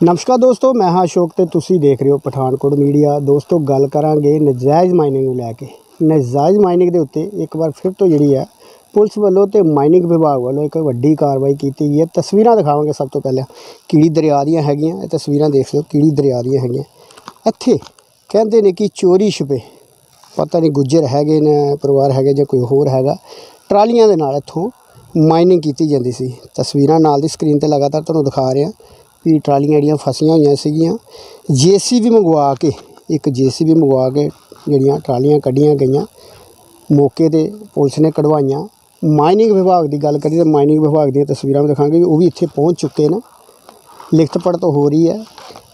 ਨਮਸਕਾਰ ਦੋਸਤੋ, ਮੈਂ ਹਾਂ ਅਸ਼ੋਕ ਤੇ ਤੁਸੀਂ ਦੇਖ ਰਹੇ ਹੋ ਪਠਾਨਕੋਟ ਮੀਡੀਆ। ਦੋਸਤੋ, ਗੱਲ ਕਰਾਂਗੇ ਨਜਾਇਜ਼ ਮਾਈਨਿੰਗ ਨੂੰ ਲੈ ਕੇ। ਨਜਾਇਜ਼ ਮਾਈਨਿੰਗ ਦੇ ਉੱਤੇ ਇੱਕ ਵਾਰ ਫਿਰ ਤੋਂ ਜਿਹੜੀ ਹੈ, ਪੁਲਿਸ ਵੱਲੋਂ ਤੇ ਮਾਈਨਿੰਗ ਵਿਭਾਗ ਵੱਲੋਂ ਇੱਕ ਵੱਡੀ ਕਾਰਵਾਈ ਕੀਤੀ ਗਈ ਹੈ। ਤਸਵੀਰਾਂ ਦਿਖਾਵਾਂਗੇ ਸਭ ਤੋਂ ਪਹਿਲਾਂ। ਕੀੜੀ ਦਰਿਆ ਦੀਆਂ ਹੈਗੀਆਂ, ਇਹ ਤਸਵੀਰਾਂ ਦੇਖ ਲਓ ਕੀੜੀ ਦਰਿਆ ਦੀਆਂ ਹੈਗੀਆਂ। ਇੱਥੇ ਕਹਿੰਦੇ ਨੇ ਕਿ ਚੋਰੀ ਛੁਪੇ। ਪਤਾ ਨਹੀਂ ਗੁੱਜਰ ਹੈਗੇ ਨੇ, ਪਰਿਵਾਰ ਹੈਗੇ ਜਾਂ ਕੋਈ ਹੋਰ ਹੈਗਾ। ਟਰਾਲੀਆਂ ਦੇ ਨਾਲ ਇੱਥੋਂ ਮਾਈਨਿੰਗ ਕੀਤੀ ਜਾਂਦੀ ਸੀ। ਤਸਵੀਰਾਂ ਨਾਲ ਦੀ ਸਕਰੀਨ ਤੇ ਲਗਾਤਾਰ ਤੁਹਾਨੂੰ ਦਿਖਾ ਰਿਹਾ। ਵੀ ਟਰਾਲੀਆਂ ਜਿਹੜੀਆਂ ਫਸੀਆਂ ਹੋਈਆਂ ਸੀਗੀਆਂ ਜੀਸੀਬੀ ਮੰਗਵਾ ਕੇ, ਇੱਕ ਜੀਸੀਬੀ ਮੰਗਵਾ ਕੇ ਜਿਹੜੀਆਂ ਟਰਾਲੀਆਂ ਕੱਢੀਆਂ ਗਈਆਂ, ਮੌਕੇ ਤੇ ਪੁਲਿਸ ਨੇ ਕਢਵਾਈਆਂ। ਮਾਈਨਿੰਗ ਵਿਭਾਗ ਦੀ ਗੱਲ ਕਰੀਏ ਤਾਂ ਮਾਈਨਿੰਗ ਵਿਭਾਗ ਦੀਆਂ ਤਸਵੀਰਾਂ ਵੀ ਦਿਖਾਂਗੇ ਵੀ ਉਹ ਵੀ ਇੱਥੇ ਪਹੁੰਚ ਚੁੱਕੇ ਨੇ। ਲਿਖਤ ਪੜ੍ਹ ਹੋ ਰਹੀ ਹੈ।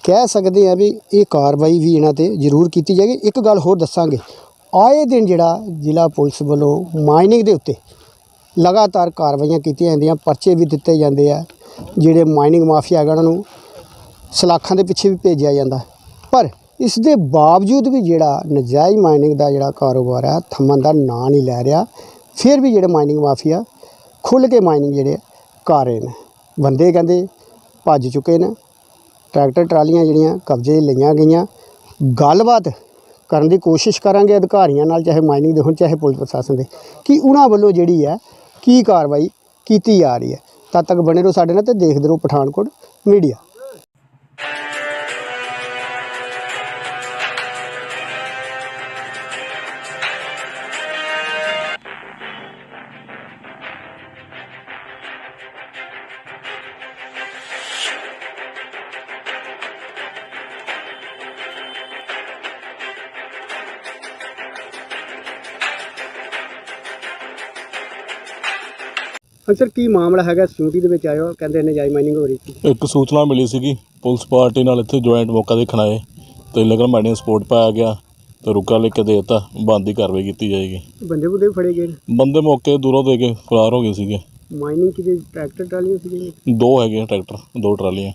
ਕਹਿ ਸਕਦੇ ਆ ਵੀ ਇਹ ਕਾਰਵਾਈ ਵੀ ਇਹਨਾਂ ਤੇ ਜ਼ਰੂਰ ਕੀਤੀ ਜਾਏਗੀ। ਇੱਕ ਗੱਲ ਹੋਰ ਦੱਸਾਂਗੇ। ਆਏ ਦਿਨ ਜਿਹੜਾ ਜ਼ਿਲ੍ਹਾ ਪੁਲਿਸ ਵੱਲੋਂ ਮਾਈਨਿੰਗ ਦੇ ਉੱਤੇ ਲਗਾਤਾਰ ਕਾਰਵਾਈਆਂ ਕੀਤੀਆਂ ਜਾਂਦੀਆਂ, ਪਰਚੇ ਵੀ ਦਿੱਤੇ ਜਾਂਦੇ ਆ। ਜਿਹੜੇ ਮਾਈਨਿੰਗ ਮਾਫੀਆ ਹੈਗਾ ਉਹਨਾਂ ਨੂੰ ਸਲਾਖਾਂ ਦੇ ਪਿੱਛੇ ਵੀ ਭੇਜਿਆ ਜਾਂਦਾ। ਪਰ ਇਸ ਦੇ ਬਾਵਜੂਦ ਵੀ ਜਿਹੜਾ ਨਜਾਇਜ਼ ਮਾਈਨਿੰਗ ਦਾ ਜਿਹੜਾ ਕਾਰੋਬਾਰ ਹੈ ਥੰਮਣ ਦਾ ਨਾਂ ਨਹੀਂ ਲੈ ਰਿਹਾ, ਫਿਰ ਵੀ ਜਿਹੜੇ ਮਾਈਨਿੰਗ ਮਾਫੀਆ ਖੁੱਲ੍ਹ ਕੇ ਮਾਈਨਿੰਗ ਜਿਹੜੇ ਕਰ ਰਹੇ ਨੇ। ਬੰਦੇ ਕਹਿੰਦੇ ਭੱਜ ਚੁੱਕੇ ਨੇ, ਟਰੈਕਟਰ ਟਰਾਲੀਆਂ ਜਿਹੜੀਆਂ ਕਬਜ਼ੇ ਲਈਆਂ ਗਈਆਂ। ਗੱਲਬਾਤ ਕਰਨ ਦੀ ਕੋਸ਼ਿਸ਼ ਕਰਾਂਗੇ ਅਧਿਕਾਰੀਆਂ ਨਾਲ, ਚਾਹੇ ਮਾਈਨਿੰਗ ਦੇ ਹੋਣ, ਚਾਹੇ ਪੁਲਿਸ ਪ੍ਰਸ਼ਾਸਨ ਦੇ। ਕਿ ਉਹਨਾਂ ਵੱਲੋਂ ਜਿਹੜੀ ਹੈ ਕੀ ਕਾਰਵਾਈ ਕੀਤੀ ਜਾ ਰਹੀ ਹੈ? ਤਦ ਤੱਕ ਬਣੇ ਰਹੋ ਸਾਡੇ ਨਾਲ ਤੇ ਦੇਖਦੇ ਰਹੋ ਪਠਾਨਕੋਟ ਮੀਡੀਆ। ਸਰ ਕੀ ਮਾਮਲਾ ਹੈਗਾ? ਸਿਊਟੀ ਦੇ ਵਿੱਚ ਆਇਓ ਕਹਿੰਦੇ ਨਜਾਇਜ਼ ਮਾਈਨਿੰਗ ਹੋ ਰਹੀ ਸੀ। ਇੱਕ ਸੂਚਨਾ ਮਿਲੀ ਸੀਗੀ ਪੁਲਿਸ ਪਾਰਟੀ ਨਾਲ ਇੱਥੇ ਜੁਆਇੰਟ ਮੌਕਾ ਦੇਖਣ ਆਏ ਤੇ ਲਗਨ ਮਾਈਨਿੰਗ ਸਪੋਰਟ ਪਾਇਆ ਗਿਆ ਤੇ ਰੁਕਾ ਲਿਖ ਕੇ ਦਿੱਤਾ ਬੰਦ ਕਾਰਵਾਈ ਕੀਤੀ ਜਾਏਗੀ। ਬੰਦੇ ਬੁੰਦੇ ਵੀ ਫੜੇ ਗਏ ਬੰਦੇ ਮੌਕੇ ਦੂਰੋਂ ਦੇ ਕੇ ਫਰਾਰ ਹੋ ਗਏ ਸੀਗੇ। ਮਾਈਨਿੰਗ ਕਿਤੇ ਟਰੈਕਟਰ ਟਰਾਲੀਆਂ ਸੀਗੀਆਂ? ਦੋ ਹੈਗੇ ਆ ਟਰੈਕਟਰ ਦੋ ਟਰਾਲੀਆਂ।